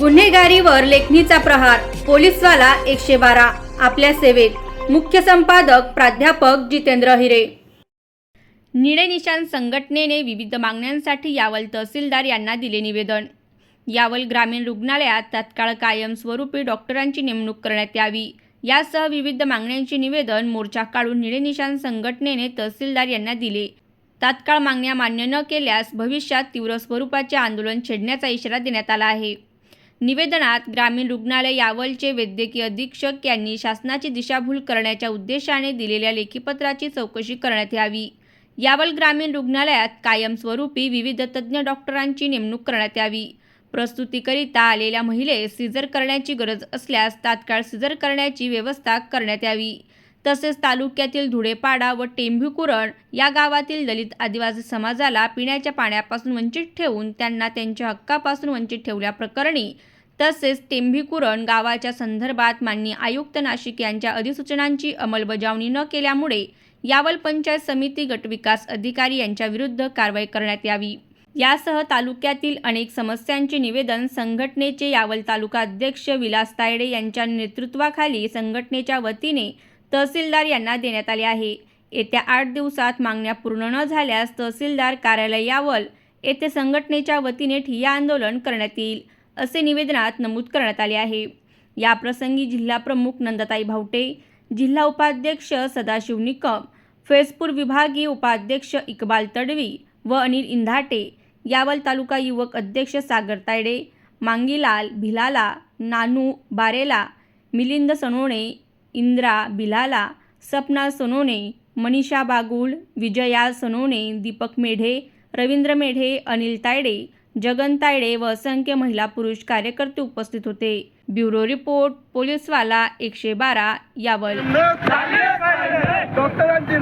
गुन्हेगारीवर लेखणीचा प्रहार पोलीसवाला एकशे बारा आपल्या सेवेत. मुख्य संपादक प्राध्यापक जितेंद्र हिरे. निळनिशाण संघटनेने विविध मागण्यांसाठी यावल तहसीलदार यांना दिले निवेदन. यावल ग्रामीण रुग्णालयात तात्काळ कायमस्वरूपी डॉक्टरांची नेमणूक करण्यात यावी. यासह विविध मागण्यांचे निवेदन मोर्चा काढून निळेनिशाण संघटनेने तहसीलदार यांना दिले. तात्काळ मागण्या मान्य न केल्यास भविष्यात तीव्र स्वरूपाचे आंदोलन छेडण्याचा इशारा देण्यात आला आहे. निवेदनात ग्रामीण रुग्णालय यावलचे वैद्यकीय अधीक्षक यांनी शासनाची दिशाभूल करण्याच्या उद्देशाने दिलेल्या लेखीपत्राची चौकशी करण्यात यावी. यावल ग्रामीण रुग्णालयात कायमस्वरूपी विविध तज्ज्ञ डॉक्टरांची नेमणूक करण्यात यावी. प्रस्तुतीकरिता आलेल्या महिलेस सिजर करण्याची गरज असल्यास तात्काळ सिजर करण्याची व्यवस्था करण्यात यावी. तसेच तालुक्यातील धुळेपाडा व टेंभुकुरण या गावातील दलित आदिवासी समाजाला पिण्याच्या पाण्यापासून वंचित ठेवून त्यांना त्यांच्या हक्कापासून वंचित ठेवल्याप्रकरणी तसेच टेंभीकुरण गावाच्या संदर्भात माननीय आयुक्त नाशिक यांच्या अधिसूचनांची अंमलबजावणी न केल्यामुळे यावल पंचायत समिती गटविकास अधिकारी यांच्या विरुद्ध कारवाई करण्यात यावी. यासह तालुक्यातील अनेक समस्यांचे निवेदन संघटनेचे यावल तालुका अध्यक्ष विलास तायडे यांच्या नेतृत्वाखाली संघटनेच्या वतीने तहसीलदार यांना देण्यात आले आहे. येत्या आठ दिवसात मागण्या पूर्ण न झाल्यास तहसीलदार कार्यालय यावल येथे संघटनेच्या वतीने ठिय्या आंदोलन करण्यात येईल. असे निवेदनात नमूद करण्यात आले आहे. याप्रसंगी जिल्हाप्रमुख नंदताई भावटे जिल्हा उपाध्यक्ष सदाशिव निकम फैजपूर विभागीय उपाध्यक्ष इकबाल तडवी व अनिल इंधाटे यावल तालुका युवक अध्यक्ष सागर तायडे मांगीलाल भिलाला नानू बारेला मिलिंद सनोणे इंद्रा बिलाला सपना सोनोने मनीषा बागुल विजया सोनोने दीपक मेढे रवींद्र मेढे अनिल तायडे जगन तायडे व असंख्य महिला पुरुष कार्यकर्ते उपस्थित होते. ब्युरो रिपोर्ट पोलीसवाला एकशे बारा यावर नेमणूक डॉक्टरांची